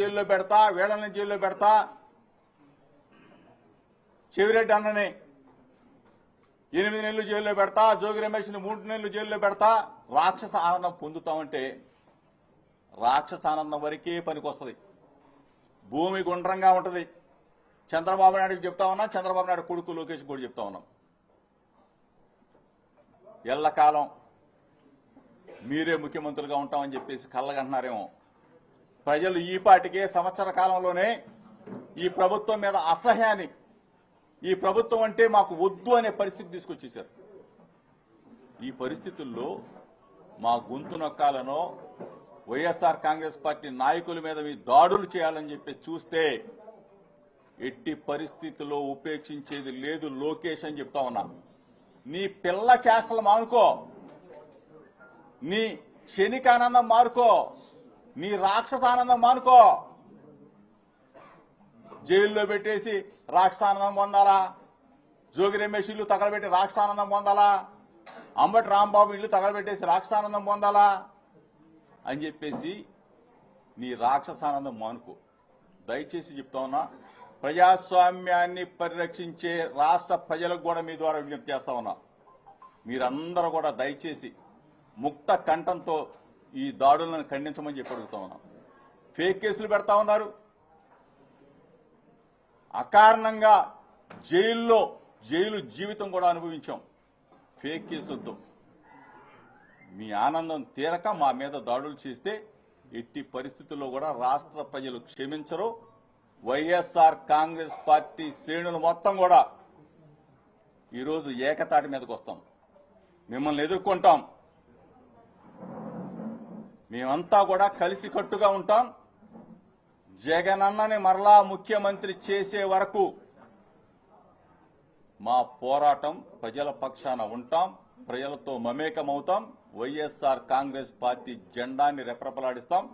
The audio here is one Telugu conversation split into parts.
జైల్లో పెడతా వీళ్ళని జైల్లో పెడతా. చెవిరెడ్డి అన్నని ఎనిమిది నెలలు జైల్లో పెడతా జోగి రమేష్ని మూడు నెలలు జైల్లో పెడతా. రాక్షస ఆనందం పొందుతామంటే రాక్షస ఆనందం వరకే పనికొస్తుంది. భూమి గుండ్రంగా ఉంటుంది. చంద్రబాబు నాయుడుకి చెప్తా ఉన్నా చంద్రబాబు నాయుడు కొడుకు లోకేష్ కూడా చెప్తా ఉన్నాం. ఎల్లకాలం మీరే ముఖ్యమంత్రులుగా ఉంటామని చెప్పేసి కళ్ళగంటున్నారేమో. ప్రజలు ఈపాటికే సంవత్సర కాలంలోనే ఈ ప్రభుత్వం మీద అసహ్యాన్ని ఈ ప్రభుత్వం అంటే మాకు వద్దు అనే పరిస్థితి తీసుకొచ్చేశారు. ఈ పరిస్థితుల్లో మా గొంతు నొక్కాలనో వైఎస్ఆర్ కాంగ్రెస్ పార్టీ నాయకుల మీద మీ దాడులు చేయాలని చెప్పి చూస్తే ఎట్టి పరిస్థితుల్లో ఉపేక్షించేది లేదు లోకేష్ అని చెప్తా ఉన్నా. నీ పిల్ల చేష్టలు మానుకో. నీ క్షణికానందం మారుకో. నీ రాక్షసానందం మానుకో. జైల్లో పెట్టేసి రాక్షసానందం పొందాలా? జోగి రమేష్ ఇల్లు తగలబెట్టి రాక్షసానందం పొందాలా? అంబటి రాంబాబు ఇల్లు తగలబెట్టేసి రాక్షసానందం పొందాలా? అని చెప్పేసి నీ రాక్షసానందం మానుకో. దయచేసి చెప్తా ఉన్నా ప్రజాస్వామ్యాన్ని పరిరక్షించే రాష్ట్ర ప్రజలకు కూడా మీ ద్వారా విజ్ఞప్తి చేస్తా ఉన్నా. మీరందరూ కూడా దయచేసి ముక్త కంఠంతో ఈ దాడులను ఖండించమని చెప్పి అడుగుతా ఉన్నాం. ఫేక్ కేసులు పెడతా ఉన్నారు. అకారణంగా జైల్లో జైలు జీవితం కూడా అనుభవించాం. ఫేక్ కేసులతో మీ ఆనందం తీరక మా మీద దాడులు చేస్తే ఎట్టి పరిస్థితుల్లో కూడా రాష్ట్ర ప్రజలు క్షమించరు. వైఎస్ఆర్ కాంగ్రెస్ పార్టీ శ్రేణులు మొత్తం కూడా ఈరోజు ఏకతాటి మీదకి వస్తాం. మిమ్మల్ని ఎదుర్కొంటాం. మేమంతా కూడా కలిసి కట్టుగా ఉంటాం జగనన్నని మరలా ముఖ్యమంత్రి చేసే వరకు మా పోరాటం ప్రజల పక్షాన ఉంటాం. ప్రజలతో మమేకమవుతాం. వైఎస్ఆర్ కాంగ్రెస్ పార్టీ జెండాన్ని రెపరెపలాడిస్తాం.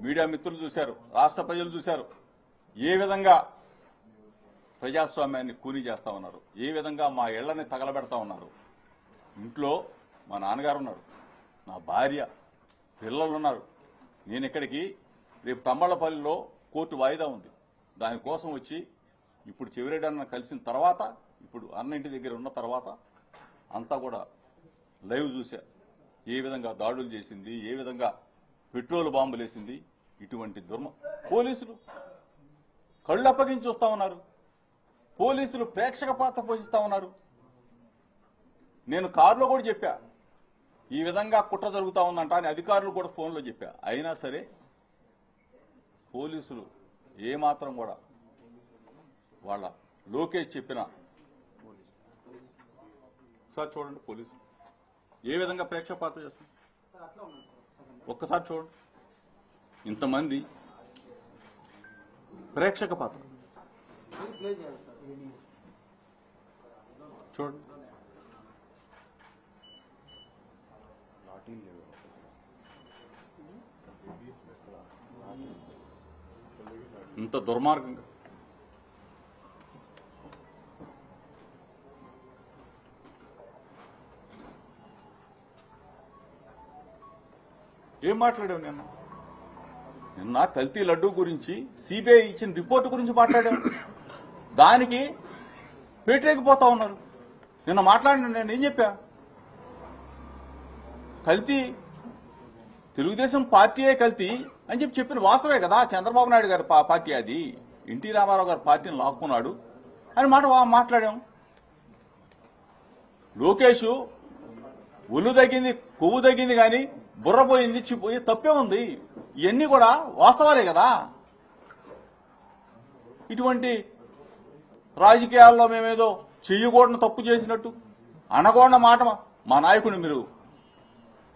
మీడియా మిత్రులు చూశారు రాష్ట్ర ప్రజలు చూశారు. ఏ విధంగా ప్రజాస్వామ్యాన్ని కూని చేస్తా ఉన్నారు? ఏ విధంగా మా ఇళ్ళని తగలబెడతా ఉన్నారు? ఇంట్లో మా నాన్నగారు ఉన్నారు నా భార్య పిల్లలు ఉన్నారు నేను ఇక్కడికి రేపు తమ్మళ్ళపల్లిలో కోర్టు వాయిదా ఉంది. దానికోసం వచ్చి ఇప్పుడు చెవిరెడ్డి అన్న కలిసిన తర్వాత ఇప్పుడు అన్న ఇంటి దగ్గర ఉన్న తర్వాత అంతా కూడా లైవ్ చూశా. ఏ విధంగా దాడులు చేసింది ఏ విధంగా పెట్రోల్ బాంబులు వేసింది ఇటువంటి దుర్మ పోలీసులు కళ్ళు అప్పగించి చూస్తా ఉన్నారు. పోలీసులు ప్రేక్షక పాత్ర పోషిస్తా ఉన్నారు. నేను కారులో కూడా చెప్పా ఈ విధంగా కుట్ర జరుగుతూ ఉందంట అని అధికారులు కూడా ఫోన్లో చెప్పా. అయినా సరే పోలీసులు ఏమాత్రం కూడా వాళ్ళ లోకేష్ చెప్పిన ఒకసారి చూడండి పోలీసులు ఏ విధంగా ప్రేక్షక పాత్ర చేస్తుంది? ఒక్కసారి చూడండి. ఇంతమంది ప్రేక్షక పాత్ర. చూడండి. ఇంత దుర్మార్గంగా ఏం మాట్లాడావు నిన్న? నిన్న కల్తీ లడ్డూ గురించి సిబిఐ ఇచ్చిన రిపోర్టు గురించి మాట్లాడావు. దానికి పేటరేగిపోతా ఉన్నారు. నిన్న మాట్లాడిన నేను ఏం చెప్పా? కల్తీ. తెలుగుదేశం పార్టీయే కల్తీ అని చెప్పి చెప్పిన వాస్తవే కదా. చంద్రబాబు నాయుడు గారి పా- పార్టీ అది. ఎన్టీ రామారావు గారి పార్టీని లాక్కున్నాడు అని మాట మాట్లాడాం. లోకేష్ ఒళ్ళు తగ్గింది కొవ్వు తగ్గింది కానీ బుర్ర పోయింది చిపోయి తప్పే ఉంది. ఇవన్నీ కూడా వాస్తవాలే కదా. ఇటువంటి రాజకీయాల్లో మేమేదో చెయ్యకూడని తప్పు చేసినట్టు అనకూడని మాట మా నాయకుడిని మీరు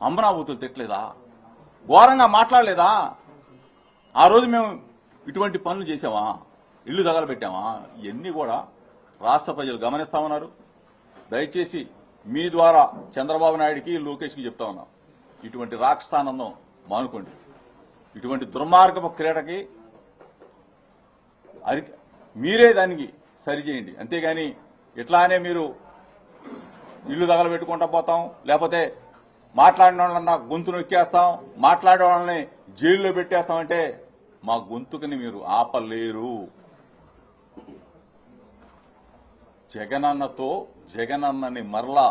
అమరావతులు తిట్టలేదా? ఘోరంగా మాట్లాడలేదా? ఆ రోజు మేము ఇటువంటి పనులు చేసామా ఇల్లు తగలబెట్టామా? ఇవన్నీ కూడా రాష్ట్ర ప్రజలు గమనిస్తా ఉన్నారు దయచేసి మీ ద్వారా చంద్రబాబు నాయుడికి లోకేష్కి చెప్తా ఉన్నాం. ఇటువంటి రాక్షసానందం మానుకోండి. ఇటువంటి దుర్మార్గపు క్రీడకి అరి మీరే దానికి సరిచేయండి అంతేగాని ఇట్లానే మీరు ఇల్లు తగలబెట్టుకుంటా పోతాం. లేకపోతే మాట్లాడిన వాళ్ళన్నా గొంతు నొక్కేస్తాం మాట్లాడే వాళ్ళని జైల్లో పెట్టేస్తామంటే మా గొంతుకుని మీరు ఆపలేరు. జగనన్నతో జగనన్నని మరలా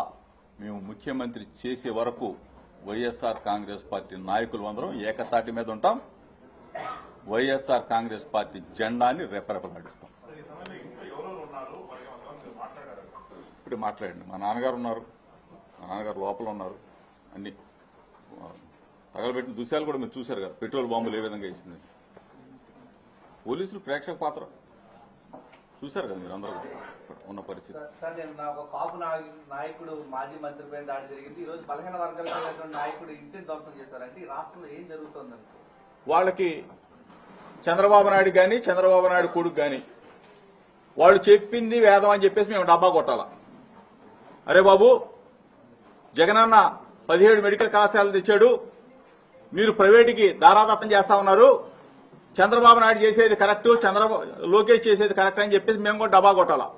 మేము ముఖ్యమంత్రి చేసే వరకు వైఎస్ఆర్ కాంగ్రెస్ పార్టీ నాయకులు అందరం ఏకతాటి మీద ఉంటాం. వైఎస్ఆర్ కాంగ్రెస్ పార్టీ జెండాని రెపరెపలాడిస్తాం ఇప్పుడు మాట్లాడండి. మా నాన్నగారు ఉన్నారు. మా నాన్నగారు లోపల ఉన్నారు. అన్ని తగలబెట్టిన దృశ్యాలు కూడా మీరు చూశారు కదా పెట్రోల్ బాంబులు ఏ విధంగా ఇస్తుంది పోలీసులు ప్రేక్షక పాత్ర. చూశారు కదా మీరు అందరూ ఉన్న పరిస్థితి. సార్ నేను నా ఒక కాపు నాయ- నాయకుడు మాజీ మంత్రి పైన దాడి జరిగింది. ఈ రోజు బలహీన వర్గాల నాయకుడు ఇంటిని ధ్వంసం చేశారంటే ఈ రాష్ట్రంలో ఏం జరుగుతుందని వాళ్ళకి చంద్రబాబు నాయుడు కానీ చంద్రబాబు నాయుడు కొడుకు కానీ వాళ్ళు చెప్పింది వేదం అని చెప్పేసి మేము డబ్బా కొట్టాల? అరే బాబు జగనన్న పదిహేడు మెడికల్ కళాశాలలు తెచ్చాడు. మీరు ప్రైవేటుకి దారాదత్తం చేస్తా ఉన్నారు. చంద్రబాబు నాయుడు చేసేది కరెక్ట్ చంద్రబాబు లోకేష్ చేసేది కరెక్ట్ అని చెప్పేసి మేము కూడా డబ్బా కొట్టాల.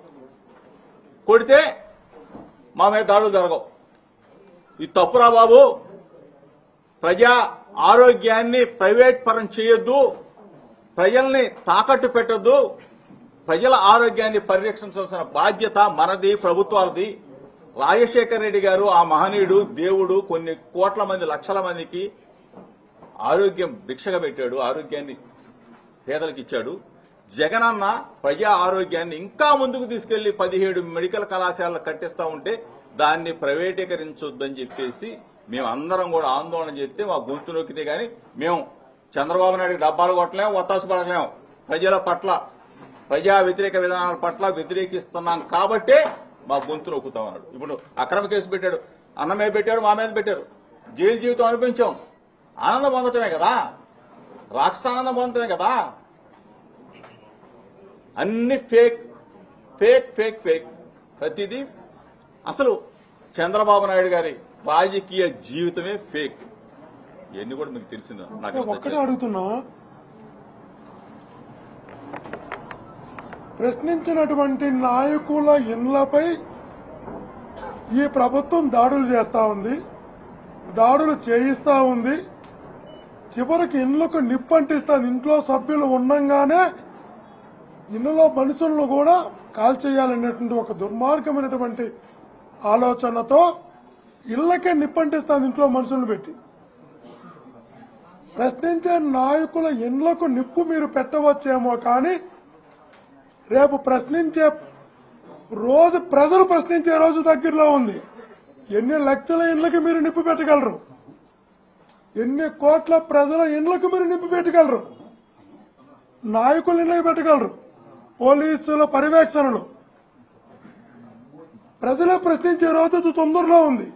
కొడితే మా మీద దాడులు జరగవు. ఇది తప్పురా బాబు. ప్రజా ఆరోగ్యాన్ని ప్రైవేట్ పరం చేయొద్దు. ప్రజల్ని తాకట్టు పెట్టొద్దు. ప్రజల ఆరోగ్యాన్ని పరిరక్షించాల్సిన బాధ్యత మనది ప్రభుత్వాలది. రాజశేఖర్ రెడ్డి గారు ఆ మహనీయుడు దేవుడు కొన్ని కోట్ల మంది లక్షల మందికి ఆరోగ్యం భిక్షగా పెట్టాడు ఆరోగ్యాన్ని పేదలకు ఇచ్చాడు. జగనన్న ప్రజా ఆరోగ్యాన్ని ఇంకా ముందుకు తీసుకెళ్ళి పదిహేడు మెడికల్ కళాశాలలు కట్టిస్తా ఉంటే దాన్ని ప్రైవేటీకరించొద్దని చెప్పేసి మేము అందరం కూడా ఆందోళన చేస్తే మా గొంతు నొక్కితే కానీ మేము చంద్రబాబు నాయుడు డబ్బాలు కొట్టలేము ఒత్తాసు పడలేము ప్రజల పట్ల ప్రజా వ్యతిరేక విధానాల పట్ల వ్యతిరేకిస్తున్నాం కాబట్టే మా గొంతు నొక్కుతాం అన్నాడు. ఇప్పుడు అక్రమ కేసు పెట్టాడు. అన్నమే పెట్టారు? మా మీద పెట్టారు? జైలు జీవితం అనిపించాం ఆనందం పొందటమే కదా? రాక్షసానందం పొందటమే కదా? అన్ని ఫేక్ ఫేక్ ఫేక్ ఫేక్. ప్రతిదీ అసలు చంద్రబాబు నాయుడు గారి రాజకీయ జీవితమే ఫేక్. ఇవన్నీ కూడా మీకు తెలిసిందా నాకు. అడుగుతున్నా ప్రశ్నించినటువంటి నాయకుల ఇండ్లపై ఈ ప్రభుత్వం దాడులు చేస్తా ఉంది. దాడులు చేయిస్తా ఉంది. చివరికి ఇండ్లకు నిప్పంటిస్తుంది ఇంట్లో సభ్యులు ఉండంగానే ఇళ్ళలో మనుషులను కూడా కాల్చేయాలనేటువంటి ఒక దుర్మార్గమైనటువంటి ఆలోచనతో ఇళ్ళకే నిప్పంటిస్తుంది ఇంట్లో మనుషులను పెట్టి. ప్రశ్నించే నాయకుల ఇండ్లకు నిప్పు మీరు పెట్టవచ్చేమో కానీ రేపు ప్రశ్నించే రోజు ప్రజలు ప్రశ్నించే రోజు దగ్గరలో ఉంది. ఎన్ని లక్షల ఇళ్ళకు మీరు నిప్పు పెట్టగలరు? ఎన్ని కోట్ల ప్రజల ఇళ్ళకు మీరు నిప్పు పెట్టగలరు? నాయకులు ఇళ్ళకి పెట్టగలరు? పోలీసుల పర్యవేక్షణలు. ప్రజలే ప్రశ్నించే రోజు తొందరలో ఉంది.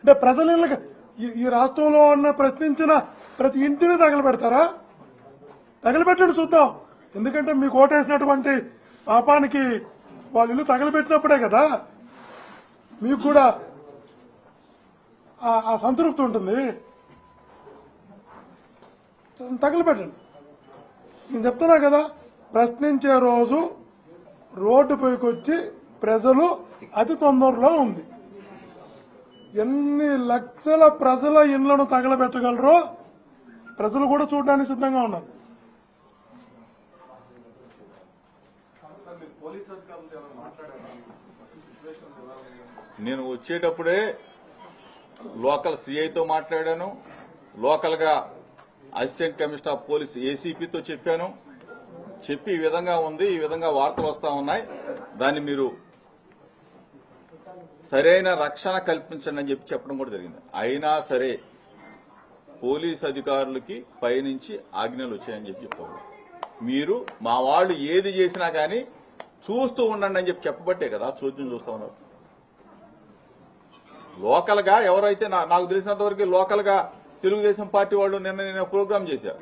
అంటే ప్రజల ఇళ్ళకి ఈ- ఈ రాష్ట్రంలో ఉన్న ప్రశ్నించిన ప్రతి ఇంటిని తగలబెడతారా? తగలబెట్టండి చూద్దాం. ఎందుకంటే మీకు ఓటేసినటువంటి పాపానికి వాళ్ళు ఇల్లు తగలబెట్టినప్పుడే కదా మీకు కూడా ఆ- ఆ సంతృప్తి ఉంటుంది. తగలబెట్టండి. నేను చెప్తున్నా కదా ప్రశ్నించే రోజు రోడ్డుపైకి వచ్చి ప్రజలు అతి తొందరలో ఉంది. ఎన్ని లక్షల ప్రజల ఇండ్లను తగలబెట్టగలరో ప్రజలు కూడా చూడడానికి సిద్ధంగా ఉన్నారు. నేను వచ్చేటప్పుడే లోకల్ సిఐతో మాట్లాడాను. లోకల్గా అసిస్టెంట్ కమిషనర్ ఆఫ్ పోలీస్ ఏసీపీతో చెప్పాను. చెప్పి ఈ విధంగా ఉంది ఈ విధంగా వార్తలు వస్తూ ఉన్నాయి. దాన్ని మీరు సరైన రక్షణ కల్పించండి అని చెప్పి చెప్పడం కూడా జరిగింది. అయినా సరే పోలీస్ అధికారులకి పైనుంచి ఆజ్ఞలు వచ్చాయని చెప్పి చెప్తారు మీరు మా వాళ్ళు ఏది చేసినా కానీ చూస్తూ ఉండండి అని చెప్పి చెప్పబట్టే కదా చూద్దాం చూస్తా ఉన్నారు లోకల్గా ఎవరైతే నాకు తెలిసినంత వరకు లోకల్గా తెలుగుదేశం పార్టీ వాళ్ళు నిన్న నేను ప్రోగ్రామ్ చేశారు.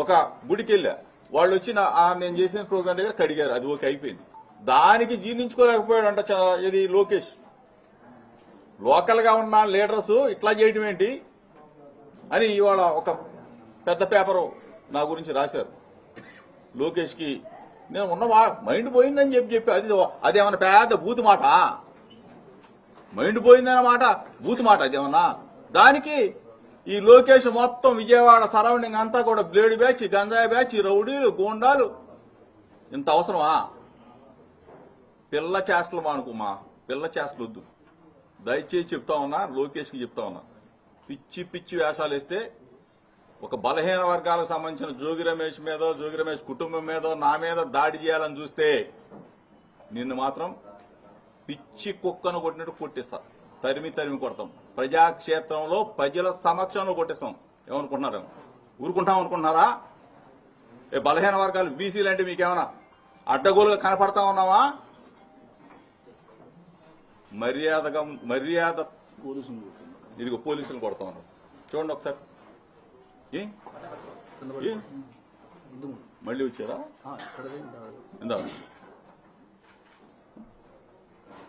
ఒక గుడికి వెళ్ళా. వాళ్ళు వచ్చి నా- నేను చేసిన ప్రోగ్రామ్ దగ్గర కడిగారు. అది ఓకే అయిపోయింది. దానికి జీర్ణించుకోలేకపోయాడు అంట ఇది లోకేష్. లోకల్గా ఉన్న లీడర్స్ ఇట్లా చేయడం ఏంటి అని ఇవాళ ఒక పెద్ద పేపరు నా గురించి రాశారు. లోకేష్కి నేను ఉన్నవా మైండ్ పోయిందని చెప్పి చెప్పి అది అదేమన్నా పెద్ద బూతు మాట? మైండ్ పోయిందన్న మాట బూతు మాట అదేమన్నా? దానికి ఈ లోకేష్ మొత్తం విజయవాడ సరౌండింగ్ అంతా కూడా బ్లేడ్ బ్యాచ్ గంజాయి బ్యాచ్ రౌడీలు గోండాలు. ఇంత అవసరమా? పిల్ల చేష్టలు మానుకోమా? పిల్ల చేష్టలు వద్దు. దయచేసి చెప్తా ఉన్నా లోకేష్కి చెప్తా ఉన్నా. పిచ్చి పిచ్చి వేషాలు వేస్తే ఒక బలహీన వర్గాలకు సంబంధించిన జోగి రమేష్ మీదో జోగి రమేష్ కుటుంబం మీదో నా మీద దాడి చేయాలని చూస్తే నిన్ను మాత్రం పిచ్చి కుక్కను కొట్టినట్టు కొట్టిస్తా. తరిమి తరిమి కొడతాం. ప్రజాక్షేత్రంలో ప్రజల సమక్షంలో కొట్టిస్తాం. ఏమనుకుంటున్నారు? ఊరుకుంటాం అనుకుంటున్నారా? ఏ బలహీన వర్గాలు బీసీలు అంటే మీకేమన్నా అడ్డగోలుగా కనపడతా ఉన్నావా? మర్యాదగా మర్యాద ఇదిగో పోలీసులు కొడతా ఉన్నారు చూడండి ఒకసారి. ఏ? ఏ? మళ్ళీ వచ్చారా? ఇందా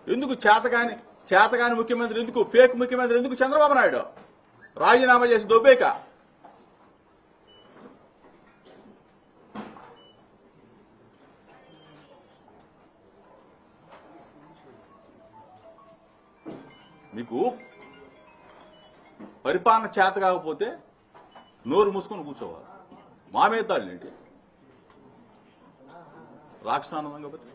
ఎందుకు చేతగాని చేతగాని ముఖ్యమంత్రి ఎందుకు? ఫేక్ ముఖ్యమంత్రి ఎందుకు చంద్రబాబు నాయుడు? రాజీనామా చేసి దొబ్బేక? మీకు పరిపాలన చేత కాకపోతే నోరు మూసుకొని కూర్చోవాలి. మా మీద దాడులు ఏంటి? రాక్షసానందం కాబట్టి?